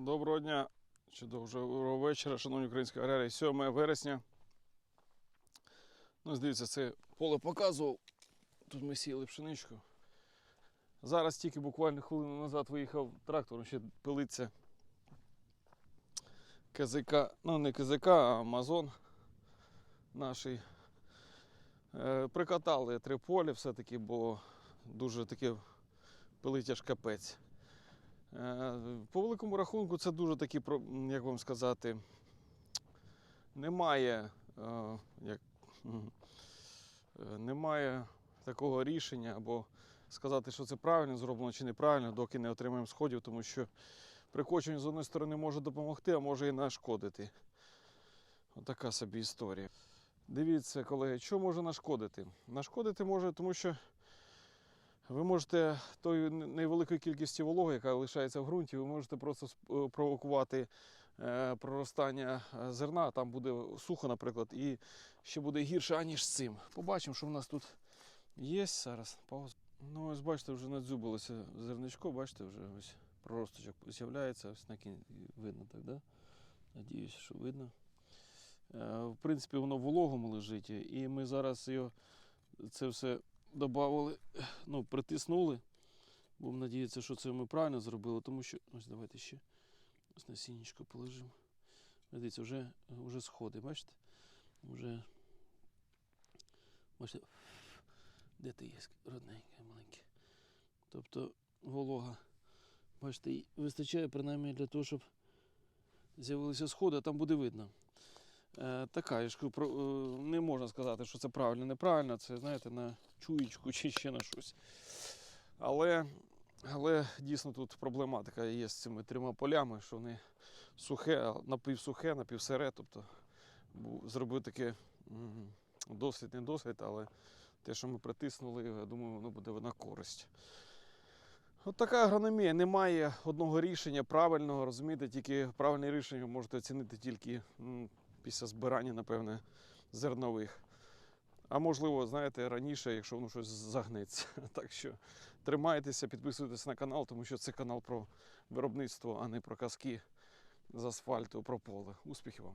Доброго дня, чи доброго вечора, шановні українські аграрії. 7 вересня. Ну, дивіться, це поле показував. Тут ми сіяли пшеничку. Зараз тільки буквально хвилину назад виїхав трактор, ще пилиться КЗК, ну не КЗК, а Амазон наший. Е, прикатали три полі все-таки, бо дуже таке пилить аж капець. Е, По великому рахунку, це дуже такі, як вам сказати, немає, е, як, е, немає такого рішення або сказати, що це правильно зроблено чи неправильно, доки не отримаємо сходів, тому що прикочення з одної сторони може допомогти, а може і нашкодити. Отака собі історія. Дивіться, колеги, що може нашкодити? Нашкодити може, тому що ви можете тою не- невеликою кількістю вологи, яка лишається в ґрунті, ви можете просто е, провокувати е, проростання е, зерна, там буде сухо, наприклад, і ще буде гірше, аніж з цим. Побачимо, що в нас тут є зараз. Пауз. Ну, ось бачите, вже надзюбилося зерничко, бачите, вже ось проросточок з'являється, ось на видно так, да? Надіюсь, що видно. В принципі, воно вологому лежить, і ми зараз його це все додали, ну, притиснули. Будемо надіятися, що це ми правильно зробили, тому що. Ось давайте ще ось насіннячко положимо. Дивіться, вже, вже сходи, бачите? Вже. Бачите, де ти є, родненьке, маленьке. Тобто волога. Бачите, вистачає принаймні для того, щоб з'явилися сходи, а там буде видно. Е, така, я ж е, не можна сказати, що це правильно, неправильно, це, знаєте, на чуєчку чи ще на щось. Але, але дійсно тут проблематика є з цими трьома полями, що вони сухе, напівсухе, напівсире. Тобто зробив таке досвід, не досвід, але те, що ми притиснули, я думаю, воно буде на користь. От така агрономія. Немає одного рішення правильного, розумієте, тільки правильне рішення ви можете оцінити тільки після збирання, напевне, зернових. А можливо, знаєте, раніше, якщо воно щось загнеться. Так що тримайтеся, підписуйтесь на канал, тому що це канал про виробництво, а не про казки з асфальту, про поле. Успіхів вам!